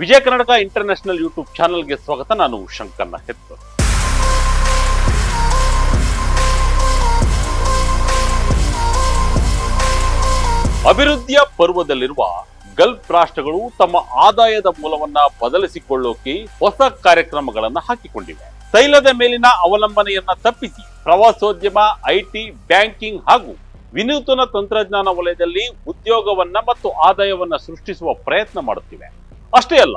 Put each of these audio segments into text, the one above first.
Vijaya Karnataka international YouTube ಚಾನಲ್ಗೆ ಸ್ವಾಗತ. ನಾನು ಶಂಕರ್ನ ಹೆತ್ತು ಅಭಿವೃದ್ಧಿಯ ಪರ್ವದಲ್ಲಿರುವ ಗಲ್ಫ್ ರಾಷ್ಟ್ರಗಳು ತಮ್ಮ ಆದಾಯದ ಮೂಲವನ್ನ ಬದಲಿಸಿಕೊಳ್ಳೋಕೆ ಹೊಸ ಕಾರ್ಯಕ್ರಮಗಳನ್ನು ಹಾಕಿಕೊಂಡಿವೆ. ತೈಲದ ಮೇಲಿನ ಅವಲಂಬನೆಯನ್ನ ತಪ್ಪಿಸಿ ಪ್ರವಾಸೋದ್ಯಮ, ಐಟಿ, ಬ್ಯಾಂಕಿಂಗ್ ಹಾಗೂ ವಿನೂತನ ತಂತ್ರಜ್ಞಾನ ವಲಯದಲ್ಲಿ ಉದ್ಯೋಗವನ್ನ ಮತ್ತು ಆದಾಯವನ್ನ ಸೃಷ್ಟಿಸುವ ಪ್ರಯತ್ನ ಮಾಡುತ್ತಿವೆ. ಅಷ್ಟೇ ಅಲ್ಲ,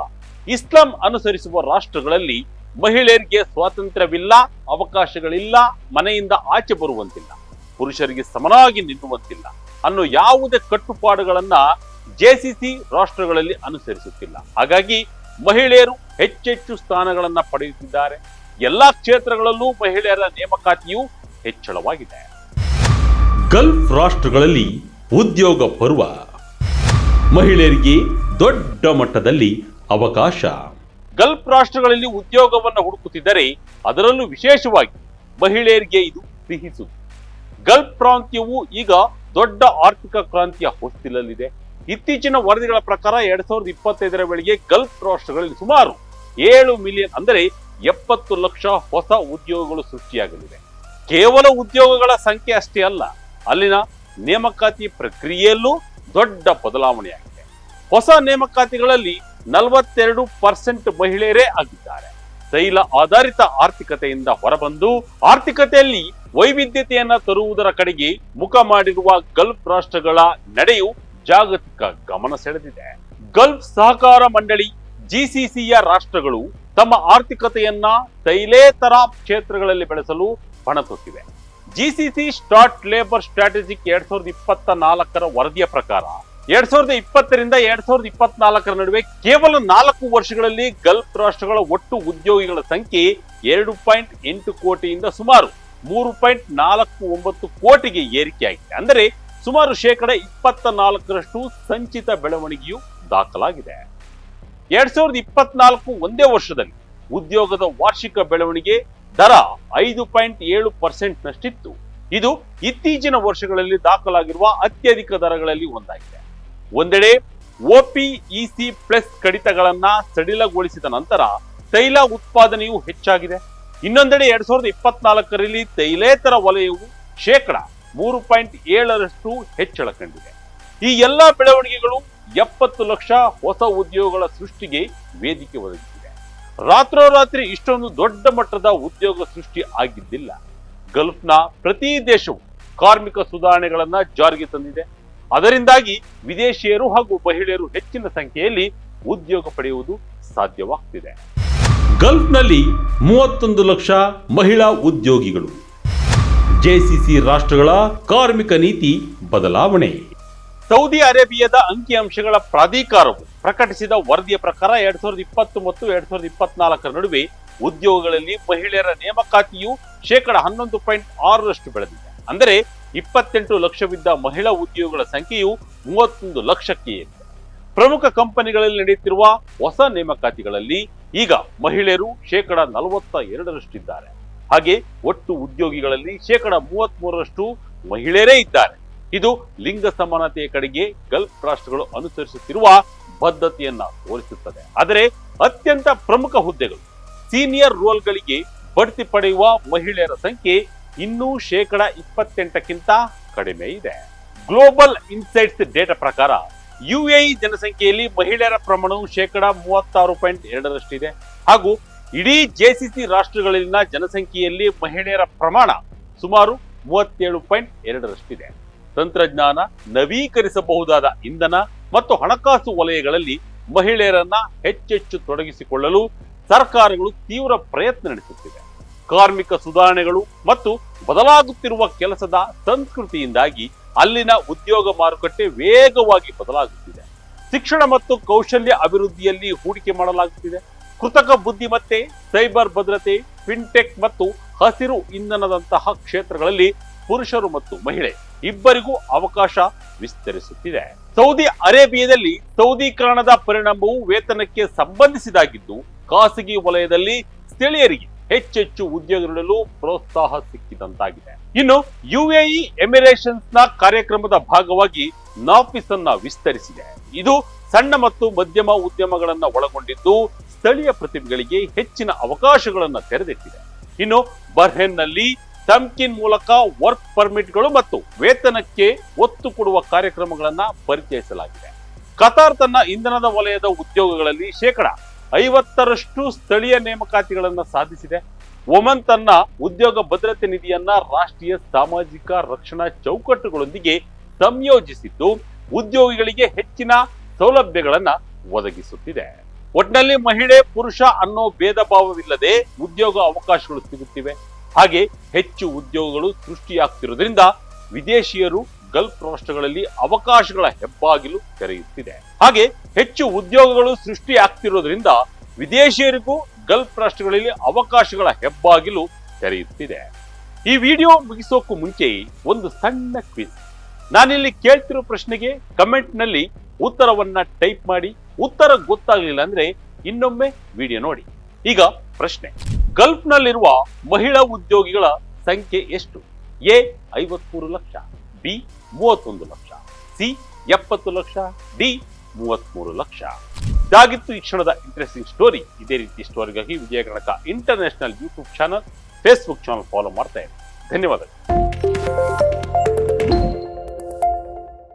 ಇಸ್ಲಾಂ ಅನುಸರಿಸುವ ರಾಷ್ಟ್ರಗಳಲ್ಲಿ ಮಹಿಳೆಯರಿಗೆ ಸ್ವಾತಂತ್ರ್ಯವಿಲ್ಲ, ಅವಕಾಶಗಳಿಲ್ಲ, ಮನೆಯಿಂದ ಆಚೆ ಬರುವಂತಿಲ್ಲ, ಪುರುಷರಿಗೆ ಸಮನಾಗಿ ನಿಲ್ಲುವಂತಿಲ್ಲ ಅನ್ನೋ ಯಾವುದೇ ಕಟ್ಟುಪಾಡುಗಳನ್ನ ಜೆಸಿಸಿ ರಾಷ್ಟ್ರಗಳಲ್ಲಿ ಅನುಸರಿಸುತ್ತಿಲ್ಲ. ಹಾಗಾಗಿ ಮಹಿಳೆಯರು ಹೆಚ್ಚೆಚ್ಚು ಸ್ಥಾನಗಳನ್ನ ಪಡೆಯುತ್ತಿದ್ದಾರೆ. ಎಲ್ಲಾ ಕ್ಷೇತ್ರಗಳಲ್ಲೂ ಮಹಿಳೆಯರ ನೇಮಕಾತಿಯು ಹೆಚ್ಚಳವಾಗಿದೆ. ಗಲ್ಫ್ ರಾಷ್ಟ್ರಗಳಲ್ಲಿ ಉದ್ಯೋಗ ಪರ್ವ ಮಹಿಳೆಯರಿಗೆ ದೊಡ್ಡ ಮಟ್ಟದಲ್ಲಿ ಅವಕಾಶ. ಗಲ್ಫ್ ರಾಷ್ಟ್ರಗಳಲ್ಲಿ ಉದ್ಯೋಗವನ್ನು ಹುಡುಕುತ್ತಿದ್ದರೆ ಅದರಲ್ಲೂ ವಿಶೇಷವಾಗಿ ಮಹಿಳೆಯರಿಗೆ ಇದು ಸಿಹಿಸು ಗಲ್ಫ್ ಪ್ರಾಂತ್ಯವು ಈಗ ದೊಡ್ಡ ಆರ್ಥಿಕ ಕ್ರಾಂತಿಯ ಹೊಸ್ತಿಲಲ್ಲಿದೆ. ಇತ್ತೀಚಿನ ವರದಿಗಳ ಪ್ರಕಾರ ಎರಡ್ ಸಾವಿರದ ಇಪ್ಪತ್ತೈದರ ವೇಳೆಗೆ ಗಲ್ಫ್ ರಾಷ್ಟ್ರಗಳಲ್ಲಿ ಸುಮಾರು ಏಳು ಮಿಲಿಯನ್ ಅಂದರೆ ಎಪ್ಪತ್ತು ಲಕ್ಷ ಹೊಸ ಉದ್ಯೋಗಗಳು ಸೃಷ್ಟಿಯಾಗಲಿವೆ. ಕೇವಲ ಉದ್ಯೋಗಗಳ ಸಂಖ್ಯೆ ಅಷ್ಟೇ ಅಲ್ಲ, ಅಲ್ಲಿನ ನೇಮಕಾತಿ ಪ್ರಕ್ರಿಯೆಯಲ್ಲೂ ದೊಡ್ಡ ಬದಲಾವಣೆಯಾಗಿದೆ. ಹೊಸ ನೇಮಕಾತಿಗಳಲ್ಲಿ ನಲವತ್ತೆರಡು ಪರ್ಸೆಂಟ್ ಮಹಿಳೆಯರೇ ಆಗಿದ್ದಾರೆ. ತೈಲ ಆಧಾರಿತ ಆರ್ಥಿಕತೆಯಿಂದ ಹೊರಬಂದು ಆರ್ಥಿಕತೆಯಲ್ಲಿ ವೈವಿಧ್ಯತೆಯನ್ನ ತರುವುದರ ಕಡೆಗೆ ಮುಖ ಮಾಡಿರುವ ಗಲ್ಫ್ ರಾಷ್ಟ್ರಗಳ ನಡೆಯು ಜಾಗತಿಕ ಗಮನ ಸೆಳೆದಿದೆ. ಗಲ್ಫ್ ಸಹಕಾರ ಮಂಡಳಿ, ಜಿಸಿಸಿಯ ರಾಷ್ಟ್ರಗಳು ತಮ್ಮ ಆರ್ಥಿಕತೆಯನ್ನ ತೈಲೇತರ ಕ್ಷೇತ್ರಗಳಲ್ಲಿ ಬೆಳೆಸಲು ಪಣ ತೊಟ್ಟಿವೆ. ಜಿಸಿಸಿ ಸ್ಟಾರ್ಟ್ ಲೇಬರ್ ಸ್ಟ್ರಾಟಜಿಕ್ ಎರಡ್ ಸಾವಿರದ ಇಪ್ಪತ್ತ ನಾಲ್ಕರ ವರದಿಯ ಪ್ರಕಾರ ಎರಡ್ ಸಾವಿರದ ಇಪ್ಪತ್ತರಿಂದ ಎರಡ್ ಸಾವಿರದ ಇಪ್ಪತ್ನಾಲ್ಕರ ನಡುವೆ ಕೇವಲ ನಾಲ್ಕು ವರ್ಷಗಳಲ್ಲಿ ಗಲ್ಫ್ ರಾಷ್ಟ್ರಗಳ ಒಟ್ಟು ಉದ್ಯೋಗಿಗಳ ಸಂಖ್ಯೆ ಎರಡು ಪಾಯಿಂಟ್ ಎಂಟು ಕೋಟಿಯಿಂದ ಸುಮಾರು ಮೂರು ಪಾಯಿಂಟ್ ನಾಲ್ಕು ಒಂಬತ್ತು ಕೋಟಿಗೆ ಏರಿಕೆಯಾಗಿದೆ. ಅಂದರೆ ಸುಮಾರು ಶೇಕಡ ಇಪ್ಪತ್ತ ನಾಲ್ಕರಷ್ಟು ಸಂಚಿತ ಬೆಳವಣಿಗೆಯು ದಾಖಲಾಗಿದೆ. ಎರಡ್ ಸಾವಿರದ ಇಪ್ಪತ್ನಾಲ್ಕು ಒಂದೇ ವರ್ಷದಲ್ಲಿ ಉದ್ಯೋಗದ ವಾರ್ಷಿಕ ಬೆಳವಣಿಗೆ ದರ ಐದು ಪಾಯಿಂಟ್ ಏಳು ಪರ್ಸೆಂಟ್ ನಷ್ಟಿತ್ತು ಇದು ಇತ್ತೀಚಿನ ವರ್ಷಗಳಲ್ಲಿ ದಾಖಲಾಗಿರುವ ಅತ್ಯಧಿಕ ದರಗಳಲ್ಲಿ ಒಂದಾಗಿದೆ. ಒಂದೆಡೆ ಒಪಿಇಸಿ ಪ್ಲಸ್ ಕಡಿತಗಳನ್ನ ಸಡಿಲಗೊಳಿಸಿದ ನಂತರ ತೈಲ ಉತ್ಪಾದನೆಯು ಹೆಚ್ಚಾಗಿದೆ. ಇನ್ನೊಂದೆಡೆ ಎರಡ್ ಸಾವಿರದ ಇಪ್ಪತ್ನಾಲ್ಕರಲ್ಲಿ ತೈಲೇತರ ವಲಯವು ಶೇಕಡ ಮೂರು ಪಾಯಿಂಟ್ ಏಳರಷ್ಟು ಹೆಚ್ಚಳ ಕಂಡಿದೆ. ಈ ಎಲ್ಲ ಬೆಳವಣಿಗೆಗಳು ಎಪ್ಪತ್ತು ಲಕ್ಷ ಹೊಸ ಉದ್ಯೋಗಗಳ ಸೃಷ್ಟಿಗೆ ವೇದಿಕೆ ಒದಗಿಸಿದೆ. ರಾತ್ರೋರಾತ್ರಿ ಇಷ್ಟೊಂದು ದೊಡ್ಡ ಮಟ್ಟದ ಉದ್ಯೋಗ ಸೃಷ್ಟಿ ಆಗಿದ್ದಿಲ್ಲ. ಗಲ್ಫ್ನ ಪ್ರತಿ ದೇಶವು ಕಾರ್ಮಿಕ ಸುಧಾರಣೆಗಳನ್ನ ಜಾರಿಗೆ ತಂದಿದೆ. ಅದರಿಂದಾಗಿ ವಿದೇಶಿಯರು ಹಾಗೂ ಮಹಿಳೆಯರು ಹೆಚ್ಚಿನ ಸಂಖ್ಯೆಯಲ್ಲಿ ಉದ್ಯೋಗ ಪಡೆಯುವುದು ಸಾಧ್ಯವಾಗ್ತಿದೆ. ಗಲ್ಫ್ನಲ್ಲಿ ಮೂವತ್ತೊಂದು ಲಕ್ಷ ಮಹಿಳಾ ಉದ್ಯೋಗಿಗಳು. ಜೆಸಿಸಿ ರಾಷ್ಟ್ರಗಳ ಕಾರ್ಮಿಕ ನೀತಿ ಬದಲಾವಣೆ. ಸೌದಿ ಅರೇಬಿಯಾದ ಅಂಕಿಅಂಶಗಳ ಪ್ರಾಧಿಕಾರವು ಪ್ರಕಟಿಸಿದ ವರದಿಯ ಪ್ರಕಾರ ಎರಡ್ ಸಾವಿರದ ಇಪ್ಪತ್ತು ಮತ್ತು ಎರಡ್ ಸಾವಿರದ ಇಪ್ಪತ್ನಾಲ್ಕರ ನಡುವೆ ಉದ್ಯೋಗಗಳಲ್ಲಿ ಮಹಿಳೆಯರ ನೇಮಕಾತಿಯು ಶೇಕಡ ಹನ್ನೊಂದು ಪಾಯಿಂಟ್ ಆರರಷ್ಟು ಬೆಳೆದಿದೆ. ಅಂದರೆ ಇಪ್ಪತ್ತೆಂಟು ಲಕ್ಷವಿದ್ದ ಮಹಿಳಾ ಉದ್ಯೋಗಗಳ ಸಂಖ್ಯೆಯು ಮೂವತ್ತೊಂದು ಲಕ್ಷಕ್ಕೆ ಏರಿದೆ. ಪ್ರಮುಖ ಕಂಪನಿಗಳಲ್ಲಿ ನಡೆಯುತ್ತಿರುವ ಹೊಸ ನೇಮಕಾತಿಗಳಲ್ಲಿ ಈಗ ಮಹಿಳೆಯರು ಶೇಕಡ ನಲವತ್ತ ಎರಡರಷ್ಟಿದ್ದಾರೆ. ಹಾಗೆ ಒಟ್ಟು ಉದ್ಯೋಗಿಗಳಲ್ಲಿ ಶೇಕಡ ಮೂವತ್ತ್ ಮೂರರಷ್ಟು ಮಹಿಳೆಯರೇ ಇದ್ದಾರೆ. ಇದು ಲಿಂಗ ಸಮಾನತೆಯ ಕಡೆಗೆ ಗಲ್ಫ್ ರಾಷ್ಟ್ರಗಳು ಅನುಸರಿಸುತ್ತಿರುವ ಬದ್ಧತೆಯನ್ನ ತೋರಿಸುತ್ತದೆ. ಆದರೆ ಅತ್ಯಂತ ಪ್ರಮುಖ ಹುದ್ದೆಗಳು ಸೀನಿಯರ್ ರೋಲ್ಗಳಿಗೆ ಬಡ್ತಿ ಪಡೆಯುವ ಮಹಿಳೆಯರ ಸಂಖ್ಯೆ ಇನ್ನೂ ಶೇಕಡ ಇಪ್ಪತ್ತೆಂಟಕ್ಕಿಂತ ಕಡಿಮೆ ಇದೆ. ಗ್ಲೋಬಲ್ ಇನ್ಸೈಟ್ಸ್ ಡೇಟಾ ಪ್ರಕಾರ ಯುಎಇ ಜನಸಂಖ್ಯೆಯಲ್ಲಿ ಮಹಿಳೆಯರ ಪ್ರಮಾಣವು ಶೇಕಡ ಮೂವತ್ತಾರು ಪಾಯಿಂಟ್ ಎರಡರಷ್ಟಿದೆ. ಹಾಗೂ ಇಡೀ ಜೆಸಿಸಿ ರಾಷ್ಟ್ರಗಳಲ್ಲಿನ ಜನಸಂಖ್ಯೆಯಲ್ಲಿ ಮಹಿಳೆಯರ ಪ್ರಮಾಣ ಸುಮಾರು ಮೂವತ್ತೇಳು ಪಾಯಿಂಟ್ ಎರಡರಷ್ಟಿದೆ. ತಂತ್ರಜ್ಞಾನ ನವೀಕರಿಸಬಹುದಾದ ಇಂಧನ ಮತ್ತು ಹಣಕಾಸು ವಲಯಗಳಲ್ಲಿ ಮಹಿಳೆಯರನ್ನ ಹೆಚ್ಚೆಚ್ಚು ತೊಡಗಿಸಿಕೊಳ್ಳಲು ಸರ್ಕಾರಗಳು ತೀವ್ರ ಪ್ರಯತ್ನ ನಡೆಸುತ್ತಿವೆ. ಕಾರ್ಮಿಕ ಸುಧಾರಣೆಗಳು ಮತ್ತು ಬದಲಾಗುತ್ತಿರುವ ಕೆಲಸದ ಸಂಸ್ಕೃತಿಯಿಂದಾಗಿ ಅಲ್ಲಿನ ಉದ್ಯೋಗ ಮಾರುಕಟ್ಟೆ ವೇಗವಾಗಿ ಬದಲಾಗುತ್ತಿದೆ. ಶಿಕ್ಷಣ ಮತ್ತು ಕೌಶಲ್ಯ ಅಭಿವೃದ್ಧಿಯಲ್ಲಿ ಹೂಡಿಕೆ ಮಾಡಲಾಗುತ್ತಿದೆ. ಕೃತಕ ಬುದ್ಧಿಮತ್ತೆ, ಸೈಬರ್ ಭದ್ರತೆ ಫಿನ್ಟೆಕ್ ಮತ್ತು ಹಸಿರು ಇಂಧನದಂತಹ ಕ್ಷೇತ್ರಗಳಲ್ಲಿ ಪುರುಷರು ಮತ್ತು ಮಹಿಳೆ ಇಬ್ಬರಿಗೂ ಅವಕಾಶ ವಿಸ್ತರಿಸುತ್ತಿದೆ. ಸೌದಿ ಅರೇಬಿಯಾದಲ್ಲಿ ಸೌದೀಕರಣದ ಪರಿಣಾಮವು ವೇತನಕ್ಕೆ ಸಂಬಂಧಿಸಿದಾಗಿದ್ದು, ಖಾಸಗಿ ವಲಯದಲ್ಲಿ ಸ್ಥಳೀಯರಿಗೆ ಹೆಚ್ಚೆಚ್ಚು ಉದ್ಯೋಗ ನೀಡಲು ಪ್ರೋತ್ಸಾಹ ಸಿಕ್ಕಿದಂತಾಗಿದೆ. ಇನ್ನು ಯುಎಇ ಎಮಿರೇಷನ್ಸ್ನ ಕಾರ್ಯಕ್ರಮದ ಭಾಗವಾಗಿ ನಾಫಿಸ್ ಅನ್ನ ವಿಸ್ತರಿಸಿದೆ. ಇದು ಸಣ್ಣ ಮತ್ತು ಮಧ್ಯಮ ಉದ್ಯಮಗಳನ್ನ ಒಳಗೊಂಡಿದ್ದು ಸ್ಥಳೀಯ ಪ್ರತಿಭೆಗಳಿಗೆ ಹೆಚ್ಚಿನ ಅವಕಾಶಗಳನ್ನು ತೆರೆದಿಟ್ಟಿದೆ. ಇನ್ನು ಬರ್ಹೆನ್ನಲ್ಲಿ ತಮ್ಕಿನ್ ಮೂಲಕ ವರ್ಕ್ ಪರ್ಮಿಟ್ಗಳು ಮತ್ತು ವೇತನಕ್ಕೆ ಒತ್ತು ಕೊಡುವ ಕಾರ್ಯಕ್ರಮಗಳನ್ನ ಪರಿಚಯಿಸಲಾಗಿದೆ. ಕತಾರ್ ತನ್ನ ಇಂಧನದ ವಲಯದ ಉದ್ಯೋಗಗಳಲ್ಲಿ ಶೇಕಡ ಐವತ್ತರಷ್ಟು ಸ್ಥಳೀಯ ನೇಮಕಾತಿಗಳನ್ನು ಸಾಧಿಸಿದೆ. ಒಮನ್ ತನ್ನ ಉದ್ಯೋಗ ಭದ್ರತೆ ನಿಧಿಯನ್ನ ರಾಷ್ಟ್ರೀಯ ಸಾಮಾಜಿಕ ರಕ್ಷಣಾ ಚೌಕಟ್ಟುಗಳೊಂದಿಗೆ ಸಂಯೋಜಿಸಿದ್ದು, ಉದ್ಯೋಗಿಗಳಿಗೆ ಹೆಚ್ಚಿನ ಸೌಲಭ್ಯಗಳನ್ನ ಒದಗಿಸುತ್ತಿದೆ. ಒಟ್ನಲ್ಲಿ ಮಹಿಳೆ, ಪುರುಷ ಅನ್ನೋ ಭೇದ ಭಾವವಿಲ್ಲದೆ ಉದ್ಯೋಗ ಅವಕಾಶಗಳು ಸಿಗುತ್ತಿವೆ. ಹಾಗೆ ಹೆಚ್ಚು ಉದ್ಯೋಗಗಳು ಸೃಷ್ಟಿಯಾಗ್ತಿರೋದ್ರಿಂದ ವಿದೇಶಿಯರು ಗಲ್ಫ್ ರಾಷ್ಟ್ರಗಳಲ್ಲಿ ಅವಕಾಶಗಳ ಹೆಬ್ಬಾಗಿಲು ತೆರೆಯುತ್ತಿದೆ. ಹಾಗೆ ಹೆಚ್ಚು ಉದ್ಯೋಗಗಳು ಸೃಷ್ಟಿಯಾಗ್ತಿರೋದ್ರಿಂದ ವಿದೇಶಿಯರಿಗೂ ಗಲ್ಫ್ ರಾಷ್ಟ್ರಗಳಲ್ಲಿ ಅವಕಾಶಗಳ ಹೆಬ್ಬಾಗಿಲು ತೆರೆಯುತ್ತಿದೆ. ಈ ವಿಡಿಯೋ ಮುಗಿಸೋಕ್ಕೂ ಮುಂಚೆ ಒಂದು ಸಣ್ಣ ಕ್ವಿಜ್. ನಾನಿಲ್ಲಿ ಕೇಳ್ತಿರೋ ಪ್ರಶ್ನೆಗೆ ಕಮೆಂಟ್ನಲ್ಲಿ ಉತ್ತರವನ್ನ ಟೈಪ್ ಮಾಡಿ, ಉತ್ತರ ಗೊತ್ತಾಗ್ಲಿಲ್ಲ ಅಂದ್ರೆ ಇನ್ನೊಮ್ಮೆ ವಿಡಿಯೋ ನೋಡಿ. ಈಗ ಪ್ರಶ್ನೆ. ಗಲ್ಫ್ ನಲ್ಲಿರುವ ಮಹಿಳಾ ಉದ್ಯೋಗಿಗಳ ಸಂಖ್ಯೆ ಎಷ್ಟು? ಎ ಐವತ್ಮೂರು ಲಕ್ಷ, ಬಿ ಮೂವತ್ತೊಂದು ಲಕ್ಷ. ಸಿ, ಎಪ್ಪತ್ತು ಲಕ್ಷ, ಡಿ, ಮೂವತ್ಮೂರು ಲಕ್ಷ. ಇದಾಗಿತ್ತು ಈ ಕ್ಷಣದ ಇಂಟ್ರೆಸ್ಟಿಂಗ್ ಸ್ಟೋರಿ ಇದೇ ರೀತಿ ಸ್ಟೋರಿಗಾಗಿ Vijaya Kanaka international YouTube channel Facebook channel follow ಮಾಡ್ತಾ ಇರಿ. ಧನ್ಯವಾದಗಳು.